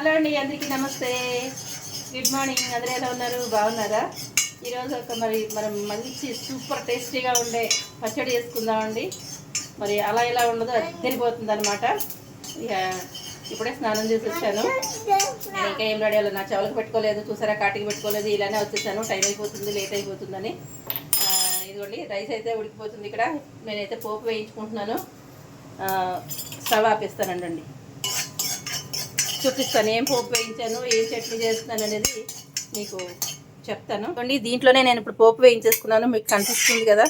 Hello అండి అందరికీ నమస్తే. గుడ్ మార్నింగ్ అందరూ ఎలా ఉన్నారు? బాగున్నారా? ఈరోజు ఒక మరి మనం మంచి సూపర్ టేస్టీగా ఉండే పచ్చడి చేసుకుందామండి. మరి అలా ఎలా ఉండదు తెలిపోతుంది అనమాట ఇక ఇప్పుడే స్నానం చేసి వచ్చాను. నేను ఇంకా ఏం రెడీ అవ్వలేదు. నా చెవులకు పెట్టుకోలేదు. చూసారా? కాటికి పెట్టుకోలేదు. ఇలానే వచ్చేసాను. టైం అయిపోతుంది లేట్ అయిపోతుందని. ఇదిగోండి రైస్ అయితే ఉడికిపోతుంది ఇక్కడ. నేనైతే పోపు వేయించుకుంటున్నాను. ఆ, స్టవ్ ఆపేస్తానండి. చూపిస్తాను. ఏం పోపు వేయించాను ఏం చట్నీ చేస్తున్నాను అనేది మీకు చెప్తాను. అండి దీంట్లోనే నేను ఇప్పుడు పోపు వేయించేసుకున్నాను. మీకు కనిపిస్తుంది కదా.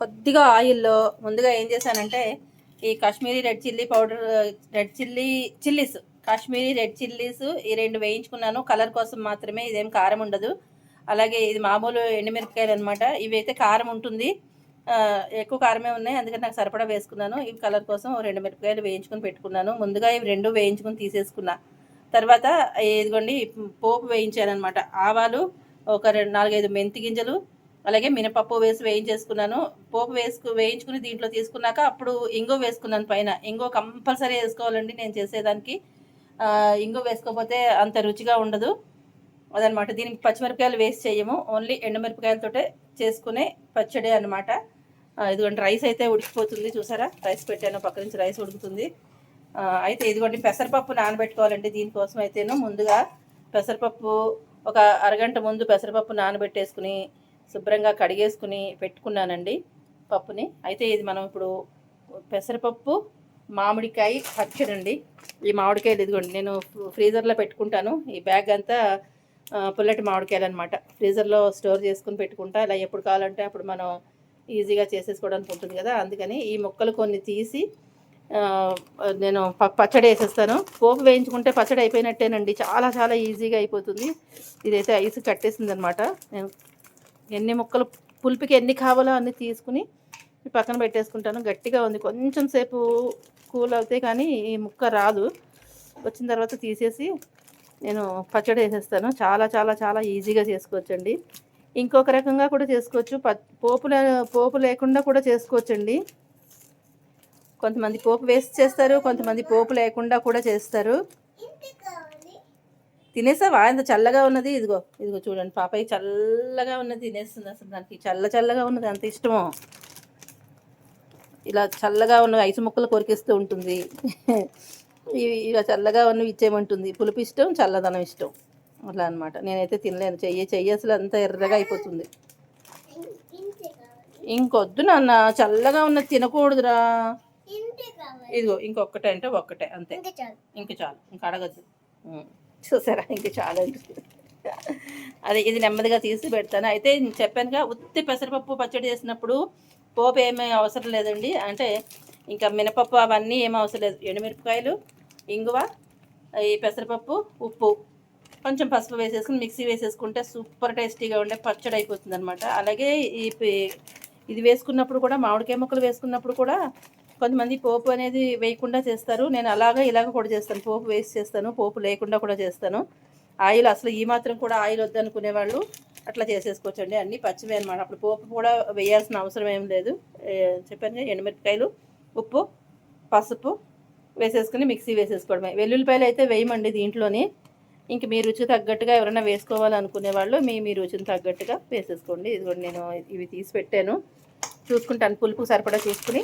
కొద్దిగా ఆయిల్లో ముందుగా ఏం చేశానంటే ఈ Kashmiri red chilli powder red chilli chillies Kashmiri red chillies ఈ రెండు వేయించుకున్నాను. కలర్ కోసం మాత్రమే ఇదేం కారం ఉండదు. అలాగే ఇది మామూలు ఎండుమిరపకాయలు అనమాట ఇవైతే కారం ఉంటుంది. ఎక్కువ కారమే ఉన్నాయి. అందుకని నాకు సరిపడా వేసుకున్నాను. ఇవి కలర్ కోసం రెండు మిరపకాయలు వేయించుకొని పెట్టుకున్నాను. ముందుగా ఇవి రెండు వేయించుకొని తీసేసుకున్నా. తర్వాత ఇదిగోండి పోపు వేయించాను అనమాట ఆవాలు ఒక రెండు నాలుగైదు మెంతి గింజలు అలాగే మినపప్పు వేసి వేయించేసుకున్నాను. పోపు వేసుకు వేయించుకుని దీంట్లో తీసుకున్నాక అప్పుడు ఇంగో వేసుకున్నాను పైన. ఇంగో కంపల్సరీ వేసుకోవాలండి నేను చేసేదానికి. ఆ, ఇంగో వేసుకోకపోతే అంత రుచిగా ఉండదు. అదనమాట. దీనికి పచ్చిమిరపకాయలు వేస్ట్ చేయము. ఓన్లీ ఎండుమిరపకాయలతోటే చేసుకునే పచ్చడి అనమాట ఇదిగోండి రైస్ అయితే ఉడికిపోతుంది. చూసారా? రైస్ పెట్టాను. పక్క నుంచి రైస్ ఉడుకుతుంది. అయితే ఇదిగోండి పెసరపప్పు నానబెట్టుకోవాలండి దీనికోసం అయితేను. ముందుగా పెసరపప్పు ఒక అరగంట ముందు పెసరపప్పు నానబెట్టేసుకుని శుభ్రంగా కడిగేసుకుని పెట్టుకున్నానండి పప్పుని. అయితే ఇది మనం ఇప్పుడు పెసరపప్పు మామిడికాయ పచ్చడి అండి ఈ మామిడికాయలు ఇదిగోండి నేను ఫ్రీజర్లో పెట్టుకుంటాను. ఈ బ్యాగ్ అంతా పుల్లటి మామిడికాయలు అనమాట ఫ్రీజర్లో స్టోర్ చేసుకుని పెట్టుకుంటా ఇలా ఎప్పుడు కావాలంటే అప్పుడు మనం ఈజీగా చేసేసుకోవడానికి ఉంటుంది కదా అందుకని ఈ మొక్కలు కొన్ని తీసి నేను పచ్చడి వేసేస్తాను. పోపు వేయించుకుంటే పచ్చడి అయిపోయినట్టేనండి చాలా చాలా ఈజీగా అయిపోతుంది. ఇదైతే ఐస్ కట్టేసింది అనమాట నేను ఎన్ని ముక్కలు పులుపుకి ఎన్ని కావాలో అన్ని తీసుకుని పక్కన పెట్టేసుకుంటాను. గట్టిగా ఉంది కొంచెం సేపు కూల్ అవుతే కానీ ఈ ముక్క రాదు. వచ్చిన తర్వాత తీసేసి నేను పచ్చడి వేసేస్తాను. చాలా చాలా చాలా ఈజీగా చేసుకోవచ్చండి. ఇంకొక రకంగా కూడా చేసుకోవచ్చు. ప పోపు లే- పోపు లేకుండా కూడా చేసుకోవచ్చండి. కొంతమంది పోపు వేసి చేస్తారు కొంతమంది పోపు లేకుండా కూడా చేస్తారు. తినేసావా? ఎంత చల్లగా ఉన్నది. ఇదిగో ఇదిగో చూడండి. పాపయ్య చల్లగా ఉన్నది తినేస్తుంది అసలు దానికి. చల్ల చల్లగా ఉన్నది. అంత ఇష్టమో. ఇలా చల్లగా ఉన్న ఐసు ముక్కలు కొరికిస్తూ ఉంటుంది. ఇలా చల్లగా ఉన్నవి ఇచ్చేయమంటుంది. పులుపు ఇష్టం చల్లదనం ఇష్టం. అట్లా అనమాట నేనైతే తినలేను. చెయ్యి చెయ్యి అసలు అంత ఎర్రగా అయిపోతుంది. ఇంకొద్దు నాన్న. చల్లగా ఉన్నది తినకూడదురా. ఇదిగో ఇంకొకటే అంటే ఒక్కటే. అంతే. ఇంక చాలు. ఇంక అడగద్దు. చూసారా? ఇంక చాలు. అదే ఇది నెమ్మదిగా తీసి పెడతాను. అయితే చెప్పానుగా ఉత్తి పెసరపప్పు పచ్చడి చేసినప్పుడు పోపు ఏమీ అవసరం లేదండి. అంటే ఇంకా మినపప్పు అవన్నీ ఏమీ అవసరం లేదు. ఎండుమిరపకాయలు ఇంగువ ఈ పెసరపప్పు ఉప్పు. కొంచెం పసుపు వేసేసుకుని మిక్సీ వేసేసుకుంటే సూపర్ టేస్టీగా ఉండే పచ్చడి అయిపోతుంది అనమాట అలాగే ఈ ఇది వేసుకున్నప్పుడు కూడా మామిడికాయ ముక్కలు వేసుకున్నప్పుడు కూడా కొంతమంది పోపు అనేది వేయకుండా చేస్తారు. నేను అలాగా ఇలాగ కూడా చేస్తాను. పోపు వేసి చేస్తాను పోపు లేకుండా కూడా చేస్తాను. ఆయిల్ అసలు ఈ మాత్రం కూడా ఆయిల్ వద్దనుకునే వాళ్ళు అట్లా చేసేసుకోవచ్చండి. అన్నీ పచ్చివే అనమాట అప్పుడు పోపు కూడా వేయాల్సిన అవసరం ఏం లేదు. చెప్పాను ఎండుమిరపకాయలు ఉప్పు పసుపు వేసేసుకుని మిక్సీ వేసేసుకోవడమే. వెల్లుల్లిపాయలు అయితే వేయమండి దీంట్లోని. ఇంక మీ రుచికి తగ్గట్టుగా ఎవరైనా వేసుకోవాలనుకునే వాళ్ళు మీ మీ రుచిని తగ్గట్టుగా వేసేసుకోండి. ఇదిగోండి నేను ఇవి తీసి పెట్టాను. చూసుకుంటాను. పులుపు సరిపడా చూసుకుని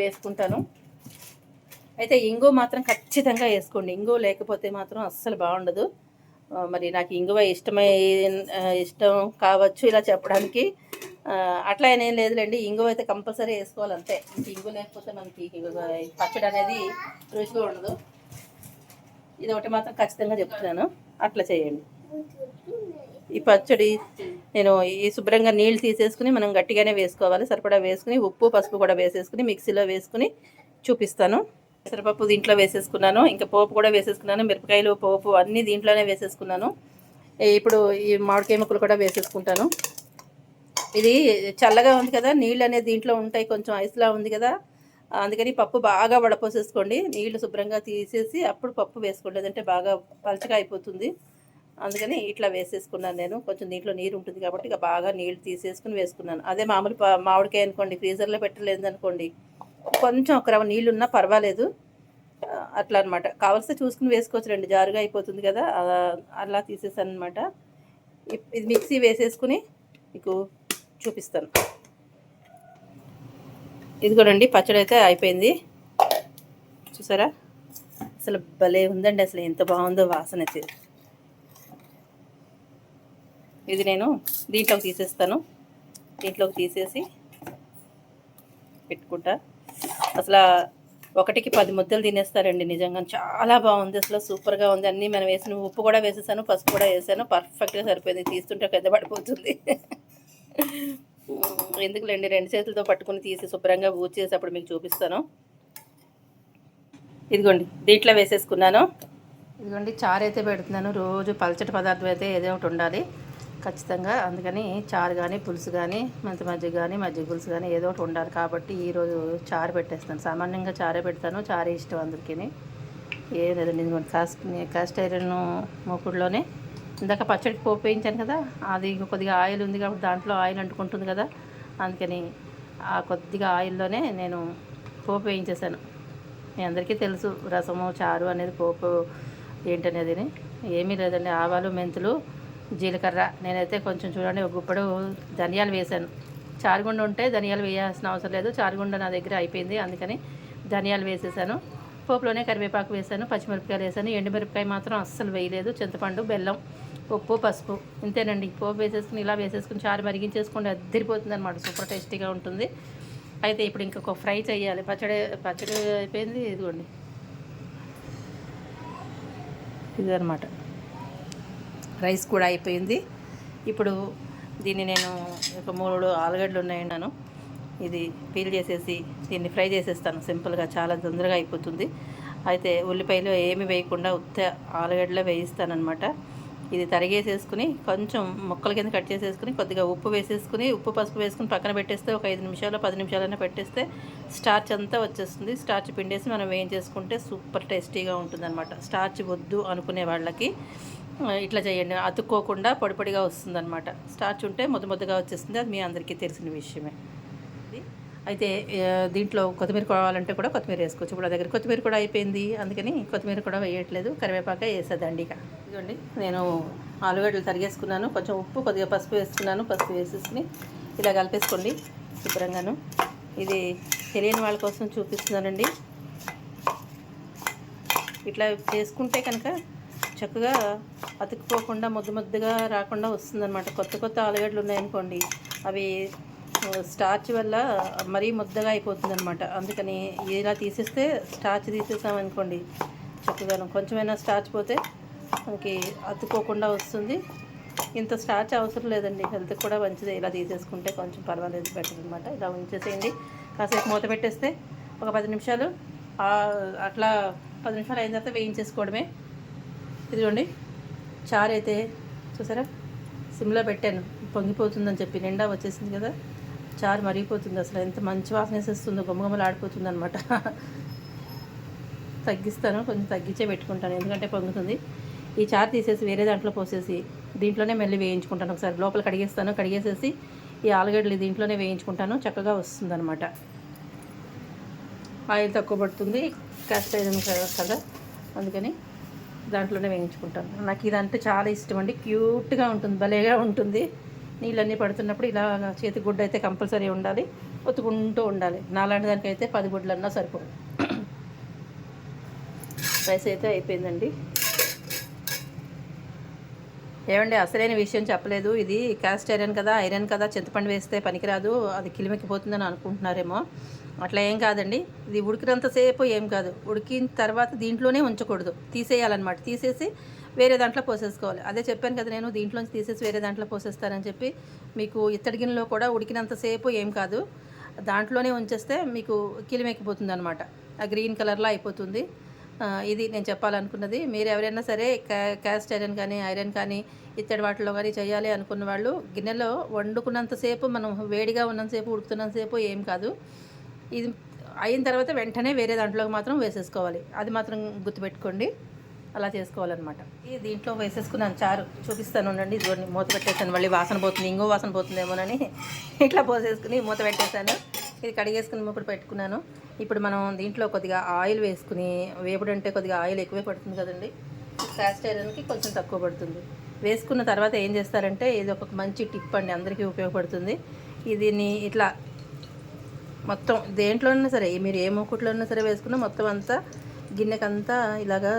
వేసుకుంటాను. అయితే ఇంగు మాత్రం ఖచ్చితంగా వేసుకోండి. ఇంగు లేకపోతే మాత్రం అస్సలు బాగుండదు. మరి నాకు ఇంగువ ఇష్టమై ఇష్టం కావచ్చు ఇలా చెప్పడానికి. అట్లా ఏం లేదులేండి. ఇంగువ అయితే కంపల్సరీ వేసుకోవాలి అంతే. ఇంక ఇంగు లేకపోతే మనకి పచ్చడి అనేది రుచిగా ఉండదు. ఇది ఒకటి మాత్రం ఖచ్చితంగా చెప్తున్నాను. అట్లా చేయండి. ఈ పచ్చడి నేను ఈ శుభ్రంగా నీళ్ళు తీసేసుకుని మనం గట్టిగానే వేసుకోవాలి. సరిపడా వేసుకుని ఉప్పు పసుపు కూడా వేసేసుకుని మిక్సీలో వేసుకుని చూపిస్తాను. పెసరపప్పు దీంట్లో వేసేసుకున్నాను. ఇంకా పోపు కూడా వేసేసుకున్నాను. మిరపకాయలు పోపు అన్నీ దీంట్లోనే వేసేసుకున్నాను. ఇప్పుడు ఈ మామిడికాయ ముక్కలు కూడా వేసేసుకుంటాను. ఇది చల్లగా ఉంది కదా నీళ్ళు అనేది దీంట్లో ఉంటాయి కొంచెం ఐస్లా ఉంది కదా. అందుకని పప్పు బాగా వడపోసేసుకోండి. నీళ్ళు శుభ్రంగా తీసేసి అప్పుడు పప్పు వేసుకోండి లేదంటే బాగా పలచగా అయిపోతుంది. అందుకని ఇట్లా వేసేసుకున్నాను నేను. కొంచెం దీంట్లో నీరు ఉంటుంది కాబట్టి ఇక బాగా నీళ్ళు తీసేసుకుని వేసుకున్నాను. అదే మామూలు మామిడికాయ అనుకోండి ఫ్రీజర్లో పెట్టలేదు అనుకోండి కొంచెం ఒక రవ్వ నీళ్ళు ఉన్నా పర్వాలేదు. అట్లా అనమాట కావలసి చూసుకుని వేసుకోవచ్చు రండి జారుగా అయిపోతుంది కదా అలా అలా తీసేసాను అనమాట ఇది మిక్సీ వేసేసుకుని మీకు చూపిస్తాను. ఇదిగోనండి పచ్చడి అయితే అయిపోయింది. చూసారా? అసలు భలే ఉందండి అసలు ఎంత బాగుందో వాసన అయితే. ఇది నేను దీంట్లోకి తీసేస్తాను. దీంట్లోకి తీసేసి పెట్టుకుంటా. అసలు ఒకటికి పది ముద్దలు తినేస్తారండి నిజంగా. చాలా బాగుంది అసలు సూపర్గా ఉంది. అన్నీ మనం వేసిన ఉప్పు కూడా వేసేసాను పసుపు కూడా వేసాను. పర్ఫెక్ట్గా సరిపోయింది. తీస్తుంటే పెద్ద పడిపోతుంది. ఎందుకులేండి? రెండు చేతులతో పట్టుకుని తీసి శుభ్రంగా ఊచి అప్పుడు మీకు చూపిస్తాను. ఇదిగోండి దీంట్లో వేసేసుకున్నాను. ఇదిగోండి చారు అయితే పెడుతున్నాను. రోజు పలచటి పదార్థం అయితే ఏదో ఒకటి ఉండాలి. ఖచ్చితంగా. అందుకని చారు కానీ పులుసు కానీ మంచి మజ్జిగ కానీ మజ్జిగ పులుసు కానీ ఏదో ఒకటి ఉండాలి కాబట్టి ఈరోజు చారు పెట్టేస్తాను. సామాన్యంగా చారే పెడతాను. చారే ఇష్టం అందరికీ ఏం లేదండి ఇదిగోండి కాస్ట్ కాస్ట్ ఐరన్ మూకుడులోనే ఇందాక పచ్చడికి పోపు వేయించాను కదా అది కొద్దిగా ఆయిల్ ఉంది కాబట్టి దాంట్లో ఆయిల్ అంటుకుంటుంది కదా అందుకని ఆ కొద్దిగా ఆయిల్లోనే నేను పోపు వేయించేసాను మీ అందరికీ తెలుసు రసము చారు అనేది పోపు ఏంటనేది ఏమీ లేదండి ఆవాలు మెంతులు జీలకర్ర. నేనైతే కొంచెం చూడండి ఒక గుప్పడు ధనియాలు వేశాను. చారుగుండ ఉంటే ధనియాలు వేయాల్సిన అవసరం లేదు. చారుగుండ నా దగ్గర అయిపోయింది అందుకని ధనియాలు వేసేసాను. పోపులోనే కరివేపాకు వేసాను పచ్చిమిరపకాయలు వేసాను ఎండుమిరపకాయ మాత్రం అస్సలు వేయలేదు. చింతపండు బెల్లం ఉప్పు పసుపు. ఇంతేనండి. పోపు వేసేసుకుని ఇలా వేసేసుకుని చారు మరిగించేసుకోండి అద్దరిపోతుంది అనమాట సూపర్ టేస్టీగా ఉంటుంది. అయితే ఇప్పుడు ఇంకొక ఫ్రై చేయాలి. పచ్చడి పచ్చడి అయిపోయింది. ఇదిగోండి. ఇదనమాట రైస్ కూడా అయిపోయింది. ఇప్పుడు దీన్ని నేను ఒక మూడు ఆలుగడ్డలు ఉన్నాయన్నాను. ఇది పీల్ చేసేసి దీన్ని ఫ్రై చేసేస్తాను. సింపుల్గా చాలా తొందరగా అయిపోతుంది. అయితే ఉల్లిపాయలు ఏమి వేయకుండా ఉత్త ఆలుగడ్డలో వేయిస్తానమాట ఇది తరిగేసేసుకుని కొంచెం ముక్కల కింద కట్ చేసేసుకుని కొద్దిగా ఉప్పు వేసేసుకుని ఉప్పు పసుపు వేసుకుని పక్కన పెట్టేస్తే ఒక ఐదు నిమిషాలు పది నిమిషాలైనా పెట్టేస్తే స్టార్చ్ అంతా వచ్చేస్తుంది. స్టార్చ్ పిండేసి మనం వేయించేసుకుంటే సూపర్ టేస్టీగా ఉంటుంది స్టార్చ్ వద్దు అనుకునే వాళ్ళకి ఇట్లా చేయండి. అతుక్కోకుండా పొడిపొడిగా వస్తుందన్నమాట. స్టార్చ్ ఉంటే ముద్ద ముద్దగా వచ్చేస్తుంది. అది మీ అందరికీ తెలిసిన విషయమే. అయితే దీంట్లో కొత్తిమీర కావాలంటే కూడా కొత్తిమీర వేసుకోవచ్చు. ఇప్పుడు దగ్గర కొత్తిమీర కూడా అయిపోయింది. అందుకని కొత్తిమీర కూడా వేయట్లేదు. కరివేపాక వేసేదండి ఇక. ఇదిగోండి నేను ఆలుగడ్డలు తరిగేసుకున్నాను. కొంచెం ఉప్పు కొద్దిగా పసుపు వేసుకున్నాను. పసుపు వేసేసుకుని ఇలా కలిపేసుకోండి శుభ్రంగాను. ఇది తెలియని వాళ్ళ కోసం చూపిస్తున్నానండి. ఇట్లా చేసుకుంటే కనుక చక్కగా అతుక్కుపోకుండా ముద్దు ముద్దుగా రాకుండా వస్తుందన్నమాట. కొత్త కొత్త ఆలుగడ్డలు ఉన్నాయనుకోండి అవి స్టార్చ్ వల్ల మరీ ముద్దగా అయిపోతుందన్నమాట. అందుకని ఇలా తీసేస్తే స్టార్చ్ తీసేసామనుకోండి చక్కగా కొంచెమైనా స్టార్చ్ పోతే మనకి అతుక్కోకుండా వస్తుంది. ఇంత స్టార్చ్ అవసరం లేదండి. హెల్త్కి కూడా మంచిది. ఇలా తీసేసుకుంటే కొంచెం పర్వాలేదు బెటర్ అనమాట ఇలా ఉంచేసేయండి. కాసేపు మూత పెట్టేస్తే ఒక పది నిమిషాలు అట్లా పది నిమిషాలు అయిన తర్వాత వేయించేసుకోవడమే. ఇదిగోండి. చారు అయితే చూసారా? సిమ్లో పెట్టాను. పొంగిపోతుందని చెప్పి నిండా వచ్చేసింది కదా. చారు మరిగిపోతుంది అసలు. ఎంత మంచి వాసన వేసేస్తుందో గుమ్మగుమ్మలు ఆడిపోతుంది అనమాట తగ్గిస్తాను కొంచెం తగ్గించే పెట్టుకుంటాను ఎందుకంటే పొంగుతుంది. ఈ చారు తీసేసి వేరే దాంట్లో పోసేసి దీంట్లోనే మెల్లి వేయించుకుంటాను. ఒకసారి లోపల కడిగేస్తాను కడిగేసేసి ఈ ఆలుగడ్డలు దీంట్లోనే వేయించుకుంటాను చక్కగా వస్తుందన్నమాట. ఆయిల్ తక్కువ పడుతుంది కాస్ట్ ఐరన్ కదా? అందుకని దాంట్లోనే వేయించుకుంటాను. నాకు ఇదంటే చాలా ఇష్టం అండి. క్యూట్గా ఉంటుంది భలేగా ఉంటుంది. నీళ్ళన్నీ పడుతున్నప్పుడు ఇలా చేతి గుడ్డ అయితే కంపల్సరీ ఉండాలి. ఒత్తుకుంటూ ఉండాలి. నాలాంటి దానికైతే పది గుడ్లన్నా సరిపోదు. రైస్ అయితే అయిపోయిందండి. ఏమండి అసలైన విషయం చెప్పలేదు. ఇది క్యాస్ట్ ఐరన్ కదా ఐరన్ కదా చింతపండు వేస్తే పనికిరాదు. అది కిలిమెక్కిపోతుందని అనుకుంటున్నారేమో. అట్లా ఏం కాదండి. ఇది ఉడికినంతసేపు ఏం కాదు. ఉడికిన తర్వాత దీంట్లోనే ఉంచకూడదు. తీసేయాలన్నమాట. తీసేసి వేరే దాంట్లో పోసేసుకోవాలి. అదే చెప్పాను కదా నేను దీంట్లోంచి తీసేసి వేరే దాంట్లో పోసేస్తానని చెప్పి మీకు ఇత్తడి గిన్నెలో కూడా ఉడికినంతసేపు ఏం కాదు. దాంట్లోనే ఉంచేస్తే మీకు కిలిమెక్కిపోతుంది అనమాట ఆ గ్రీన్ కలర్లో అయిపోతుంది. ఇది నేను చెప్పాలనుకున్నది. మీరు ఎవరైనా సరే క్యా- క్యాస్ట్ ఐరన్ కానీ ఐరన్ కానీ ఇత్తడి వాటిలో కానీ చేయాలి అనుకున్న వాళ్ళు గిన్నెలో వండుకున్నంతసేపు మనం వేడిగా ఉన్నంతసేపు ఉడుకుతున్నంతసేపు ఏం కాదు. ఇది అయిన తర్వాత వెంటనే వేరే దాంట్లోకి మాత్రం వేసేసుకోవాలి. అది మాత్రం గుర్తుపెట్టుకోండి. అలా చేసుకోవాలన్నమాట. ఈ దీంట్లో వేసేసుకున్నాను చారు. చూపిస్తాను ఉండండి ఇదిగోండి మూత పెట్టేసాను మళ్ళీ వాసన పోతుంది ఇంకో వాసన పోతుందేమోనని ఇట్లా పోసేసుకుని మూత పెట్టేశాను. ఇది కడిగేసుకుని ఇప్పుడు పెట్టుకున్నాను. ఇప్పుడు మనం దీంట్లో కొద్దిగా ఆయిల్ వేసుకుని వేపుడు అంటే కొద్దిగా ఆయిల్ ఎక్కువే పడుతుంది కదండి. క్యాస్ట్ ఐరన్కి కొంచెం తక్కువ పడుతుంది. వేసుకున్న తర్వాత ఏం చేస్తారంటే ఇది ఒక మంచి టిప్ అండి అందరికీ ఉపయోగపడుతుంది. దీన్ని ఇట్లా మొత్తం దేంట్లోనైనా సరే మీరు ఏ మూకుట్లో ఉన్నా సరే వేసుకున్నా మొత్తం అంతా గిన్నెకంతా ఇలాగా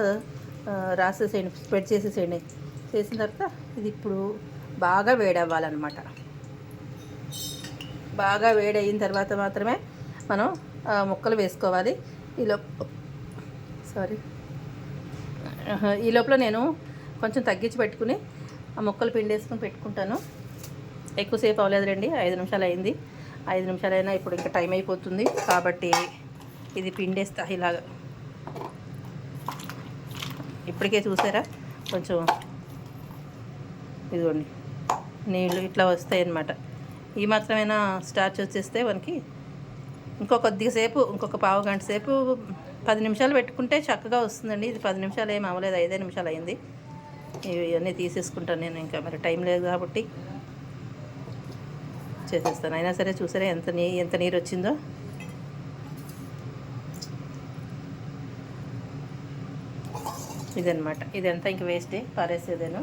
రాసేసేయండి స్ప్రెడ్ చేసేసేయండి. చేసిన తర్వాత ఇది ఇప్పుడు బాగా వేడవ్వాలన్నమాట. బాగా వేడయిన తర్వాత మాత్రమే మనం ముక్కలు వేసుకోవాలి. ఈ లోప సారీ ఈ లోపల నేను కొంచెం తగ్గించి పెట్టుకుని ఆ ముక్కలు పిండేసుకుని పెట్టుకుంటాను. ఎక్కువసేపు అవ్వలేదు రండి ఐదు నిమిషాలు అయింది ఐదు నిమిషాలు అయినా ఇప్పుడు ఇంకా టైం అయిపోతుంది. కాబట్టి ఇది పిండేస్తా ఇలాగా. ఇప్పటికే చూసారా? కొంచెం ఇదిగోండి నీళ్ళు ఇట్లా వస్తాయి అన్నమాట ఈ మాత్రమైనా స్టార్చ్ వచ్చేస్తే మనకి ఇంకో కొద్దిగా సేపు ఇంకొక పావు గంట సేపు పది నిమిషాలు పెట్టుకుంటే చక్కగా వస్తుందండి. ఇది పది నిమిషాలు ఏం అవ్వలేదు ఐదే నిమిషాలు అయింది. ఇవన్నీ తీసేసుకుంటాను నేను ఇంకా మరి టైం లేదు కాబట్టి. చేసేస్తాను. అయినా సరే చూసారా ఎంత నీ ఎంత నీరు వచ్చిందో ఇదనమాట ఇదంతా ఇంక వేస్టే పారేసేదేను.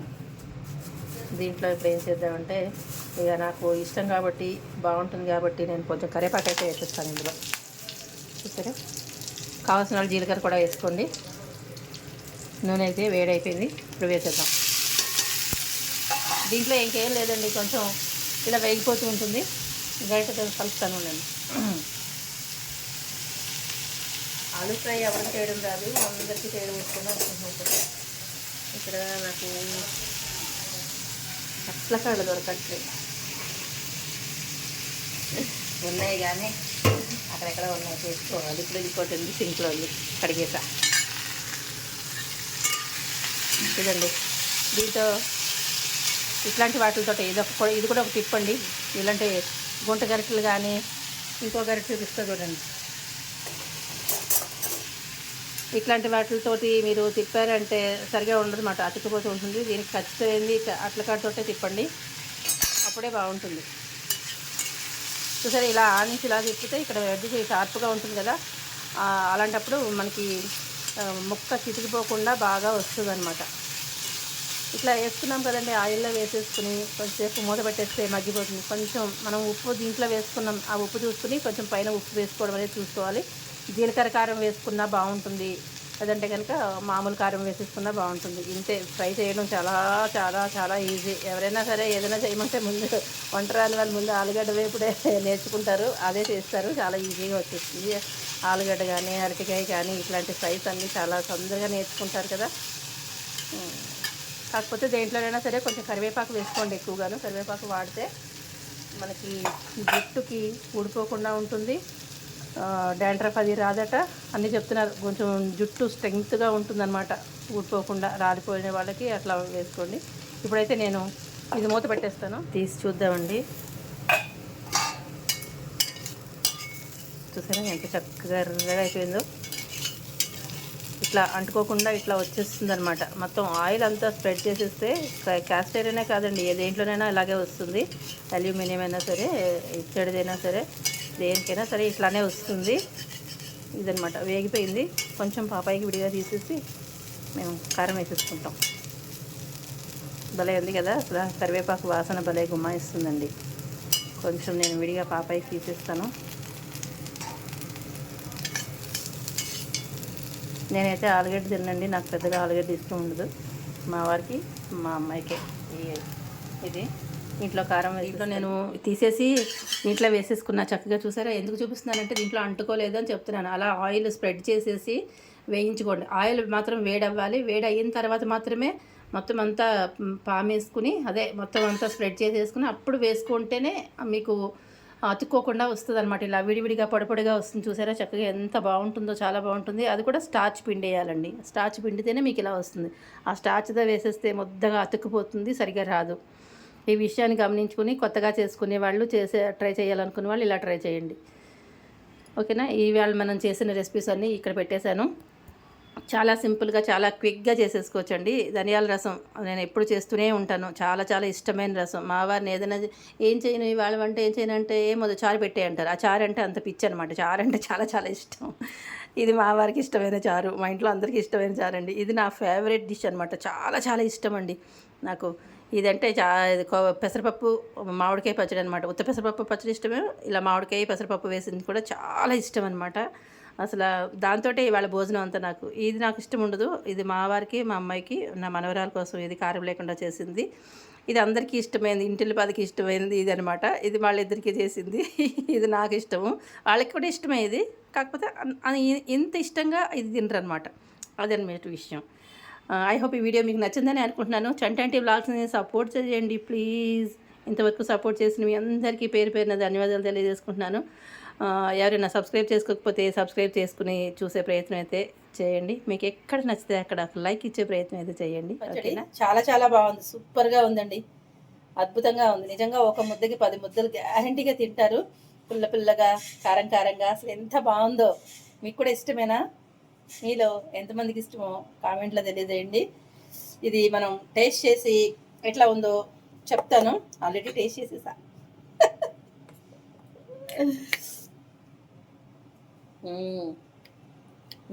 దీంట్లో ఇప్పుడు ఏం చేద్దామంటే ఇక నాకు ఇష్టం కాబట్టి బాగుంటుంది కాబట్టి నేను కొంచెం కరివేపాకు అయితే వేసేస్తాను ఇందులో. చూసారా? కావాల్సిన వాళ్ళు జీలకర్ర కూడా వేసుకోండి. నూనె అయితే వేడైపోయింది. ఇప్పుడు వేసేద్దాం. దీంట్లో ఇంకేం లేదండి కొంచెం ఇలా వేగిపోతూ ఉంటుంది. గరిటతో కలుపుతాను నేను. ఆలు ఫ్రై ఎవరికి చేయడం రాదు అందరికీ చేయడం వస్తుంది అనుకుంటున్నాను. ఇక్కడ నాకు అట్ల కాళ్ళు దొరకట్లేదు ఉన్నాయి కానీ అక్కడెక్కడ ఉన్నాయి చేసుకోవాలి. ఇప్పుడు ఇంకోటి ఉంది సింక్లో ఉంది కడిగేసా. ఇదండి. దీంతో ఇట్లాంటి వాటితో ఇది ఒక ఇది కూడా ఒక టిప్ అండి. ఇలాంటి గుంట గరిటెలు కానీ ఇంకో గరిటె చూపిస్తా చూడండి. ఇట్లాంటి వాటితోటి మీరు తిప్పారంటే సరిగా ఉండదు మాట అతుక్కుపోతూ ఉంటుంది. దీనికి ఖచ్చితమైంది అట్ల కాడతోటే తిప్పండి. అప్పుడే బాగుంటుంది. చూసారా ఇలా ఆనించి నుంచి ఇలా తిప్పితే ఇక్కడ ఎడ్జ్ షార్ప్గా ఉంటుంది కదా. అలాంటప్పుడు మనకి ముక్క చితికిపోకుండా బాగా వస్తుంది ఇట్లా వేసుకున్నాం కదండి ఆయిల్లో వేసేసుకుని కొంచెంసేపు మూత పెట్టేస్తే మగ్గిపోతుంది. కొంచెం మనం ఉప్పు దీంట్లో వేసుకున్నాం ఆ ఉప్పు చూసుకుని కొంచెం పైన ఉప్పు వేసుకోవడం అనేది చూసుకోవాలి. జీలకర్ర కారం వేసుకున్నా బాగుంటుంది. లేదంటే కనుక మామూలు కారం వేసేసుకున్నా బాగుంటుంది. ఇంతే ఫ్రై చేయడం చాలా చాలా చాలా ఈజీ. ఎవరైనా సరే ఏదైనా చేయమంటే ముందు వంట రాని వాళ్ళు ముందు ఆలుగడ్డ వేపుడే నేర్చుకుంటారు. అదే చేస్తారు. చాలా ఈజీగా వచ్చేస్తుంది. ఆలుగడ్డ కానీ అరటికాయ కానీ ఇట్లాంటి ఫ్రైస్ అన్నీ చాలా తొందరగా నేర్చుకుంటారు కదా. కాకపోతే దేంట్లోనైనా సరే కొంచెం కరివేపాకు వేసుకోండి ఎక్కువగాను. కరివేపాకు వాడితే మనకి జుట్టుకి ఊడిపోకుండా ఉంటుంది. డాండ్రఫ్ అది రాదట. అన్నీ చెప్తున్నారు. కొంచెం జుట్టు స్ట్రెంగ్త్గా ఉంటుందన్నమాట. ఊడిపోకుండా రాలిపోయిన వాళ్ళకి అట్లా వేసుకోండి. ఇప్పుడైతే నేను ఇది మూత పెట్టేస్తాను. తీసి చూద్దామండి. చూసారా ఎంత చక్కగా ఎర్రగా అయిపోయిందో? ఇట్లా అంటుకోకుండా ఇట్లా వచ్చేస్తుంది అనమాట మొత్తం ఆయిల్ అంతా స్ప్రెడ్ చేసేస్తే క్యాస్ట్ కాదండి. ఏ దేంట్లోనైనా ఇలాగే వస్తుంది. అల్యూమినియం అయినా సరే ఇచ్చడిదైనా సరే. దేనికైనా సరే ఇట్లానే వస్తుంది. ఇదనమాట వేగిపోయింది. కొంచెం పాపాయికి విడిగా తీసేసి మేము కారం వేసేసుకుంటాం. భలే ఉంది కదా. అసలు కరివేపాకు వాసన భలే గుమ్మాయిస్తుందండి. కొంచెం నేను విడిగా పాపాయికి తీసేస్తాను. నేనైతే ఆలుగడ్డ తినండి నాకు పెద్దగా ఆలుగడ్డ ఇష్టం ఉండదు. మా వారికి మా అమ్మాయికే. ఇది. ఇంట్లో కారం ఇంట్లో నేను తీసేసి ఇంట్లో వేసేసుకున్నా. చక్కగా చూసారా? ఎందుకు చూపిస్తున్నానంటే దీంట్లో అంటుకోలేదు అని చెప్తున్నాను. అలా ఆయిల్ స్ప్రెడ్ చేసేసి వేయించుకోండి. ఆయిల్ మాత్రం వేడవ్వాలి. వేడి అయిన తర్వాత మాత్రమే మొత్తం అంతా పామేసుకుని అదే మొత్తం అంతా స్ప్రెడ్ చేసేసుకుని అప్పుడు వేసుకుంటేనే మీకు అతుక్కోకుండా వస్తుంది అనమాట ఇలా విడివిడిగా పొడపొడిగా వస్తుంది. చూసారా? చక్కగా ఎంత బాగుంటుందో చాలా బాగుంటుంది. అది కూడా స్టార్చ్ పిండి వేయాలండి స్టార్చ్ పిండితేనే మీకు ఇలా వస్తుంది. ఆ స్టార్చ్తో వేసేస్తే ముద్దగా అతుక్కుపోతుంది సరిగా రాదు. ఈ విషయాన్ని గమనించుకుని కొత్తగా చేసుకునే వాళ్ళు చేసే ట్రై చేయాలనుకునే వాళ్ళు ఇలా ట్రై చేయండి. ఓకేనా? ఈవేళ మనం చేసిన రెసిపీస్ అన్నీ ఇక్కడ పెట్టేశాను. చాలా సింపుల్గా చాలా క్విక్గా చేసేసుకోవచ్చండి. ధనియాల రసం నేను ఎప్పుడు చేస్తూనే ఉంటాను. చాలా చాలా ఇష్టమైన రసం. మా వారిని ఏదైనా ఏం చేయను ఇవాళ వంట ఏం చేయను అంటే ఏమో చారు పెట్టే అంటారు. ఆ చారు అంటే అంత పిచ్చి అనమాట చారు అంటే చాలా చాలా ఇష్టం. ఇది మా వారికి ఇష్టమైన చారు మా ఇంట్లో అందరికీ ఇష్టమైన చారు అండి ఇది నా ఫేవరెట్ డిష్ అనమాట చాలా చాలా ఇష్టం అండి. నాకు ఇదంటే చా పెసరపప్పు మామిడికాయ పచ్చడి అనమాట ఉత్త పెసరపప్పు పచ్చడి ఇష్టమే. ఇలా మామిడికాయ పెసరపప్పు వేసింది కూడా చాలా ఇష్టం అనమాట అసలు దాంతో ఇవాళ భోజనం అంతా నాకు. ఇది నాకు ఇష్టం ఉండదు. ఇది మా వారికి మా అమ్మాయికి నా మనవరాల కోసం ఇది కారం లేకుండా చేసింది. ఇది అందరికీ ఇష్టమైంది. ఇంటిల్లి పదికి ఇష్టమైంది ఇది అనమాట ఇది వాళ్ళిద్దరికీ చేసింది. ఇది నాకు ఇష్టము. వాళ్ళకి కూడా ఇష్టమే ఇది. కాకపోతే ఇంత ఇష్టంగా ఇది తినరు అనమాట అదనమాట విషయం. ఐ హోప్ ఈ వీడియో మీకు నచ్చిందని అనుకుంటున్నాను. చంటంటి బ్లాగ్స్ని సపోర్ట్ చేయండి ప్లీజ్ ఇంతవరకు సపోర్ట్ చేసిన మీ అందరికీ పేరు పేరున ధన్యవాదాలు తెలియజేసుకుంటున్నాను. ఎవరైనా సబ్స్క్రైబ్ చేసుకోకపోతే సబ్స్క్రైబ్ చేసుకుని చూసే ప్రయత్నం అయితే చేయండి. మీకు ఎక్కడ నచ్చితే అక్కడ లైక్ ఇచ్చే ప్రయత్నం అయితే చేయండి. ఓకేనా చాలా చాలా బాగుంది. సూపర్గా ఉందండి. అద్భుతంగా ఉంది. నిజంగా ఒక ముద్దకి పది ముద్దలు గ్యారంటీగా తింటారు. పుల్ల పుల్లగా కారం కారంగా. అసలు ఎంత బాగుందో. మీకు కూడా ఇష్టమేనా? మీలో ఎంతమందికి ఇష్టమో కామెంట్లో తెలియజేయండి. ఇది మనం టేస్ట్ చేసి ఎట్లా ఉందో చెప్తాను. ఆల్రెడీ టేస్ట్ చేసేసా.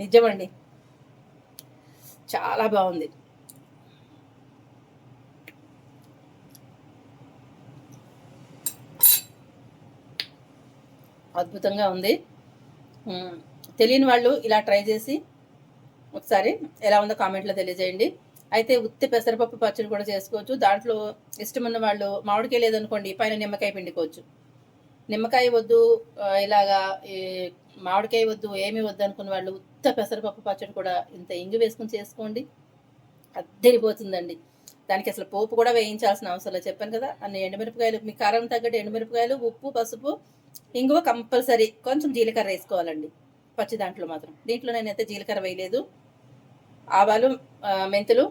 నిజమండి. చాలా బాగుంది. అద్భుతంగా ఉంది. తెలియని వాళ్ళు ఇలా ట్రై చేసి ఒకసారి ఎలా ఉందో కామెంట్లో తెలియజేయండి. అయితే ఉత్తి పెసరపప్పు పచ్చడి కూడా చేసుకోవచ్చు. దాంట్లో ఇష్టమున్న వాళ్ళు మామిడికాయ లేదనుకోండి పైన నిమ్మకాయ పిండుకోవచ్చు. నిమ్మకాయ వద్దు ఇలాగా ఈ మామిడికాయ వద్దు ఏమీ వద్దు అనుకున్న వాళ్ళు ఉత్త పెసరపప్పు పచ్చడి కూడా ఇంత ఇంగు వేసుకుని చేసుకోండి. అద్దరిపోతుందండి. దానికి అసలు పోపు కూడా వేయించాల్సిన అవసరం లేదు. చెప్పాను కదా అన్ని ఎండుమిరపకాయలు మీ కారం తగ్గట్టు ఎండుమిరపకాయలు ఉప్పు పసుపు ఇంగువ కంపల్సరీ కొంచెం జీలకర్ర వేసుకోవాలండి. పచ్చి దాంట్లో మాత్రం. దీంట్లో నేనైతే జీలకర్ర వేయలేదు. ఆవాలు మెంతులు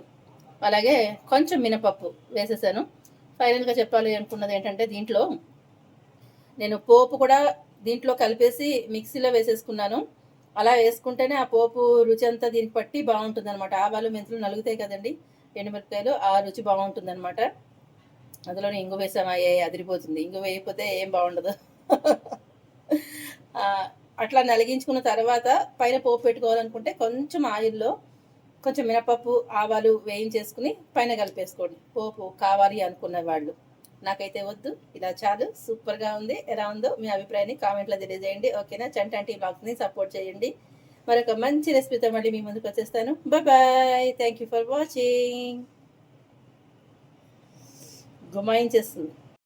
అలాగే కొంచెం మినపప్పు వేసేసాను. ఫైనల్గా చెప్పాలి అనుకున్నది ఏంటంటే దీంట్లో నేను పోపు కూడా దీంట్లో కలిపేసి మిక్సీలో వేసేసుకున్నాను. అలా వేసుకుంటేనే ఆ పోపు రుచి అంతా దీన్ని పట్టి బాగుంటుంది అనమాట ఆవాలు మెంతులు నలుగుతాయి కదండి. ఎండుమిరపకాయలు ఆ రుచి బాగుంటుంది అనమాట అందులోనే ఇంగు వేసామా ఏ అదిరిపోతుంది. ఇంగు వేయకపోతే ఏం బాగుండదు. అట్లా నలిగించుకున్న తర్వాత పైన పోపు పెట్టుకోవాలనుకుంటే కొంచెం ఆయిల్లో కొంచెం మినపప్పు ఆవాలు వేయించేసుకుని పైన కలిపేసుకోండి. పోపు కావాలి అనుకున్న వాళ్ళు. నాకైతే వద్దు. ఇలా చాలు. సూపర్గా ఉంది. ఎలా ఉందో మీ అభిప్రాయాన్ని కామెంట్లో తెలియజేయండి. ఓకేనా? చంటంటి బ్లాగ్స్ని సపోర్ట్ చేయండి. మరొక మంచి రెసిపీతో మళ్ళీ మీ ముందుకు వచ్చేస్తాను. Bye thank you for watching గుమాయించేస్తుంది.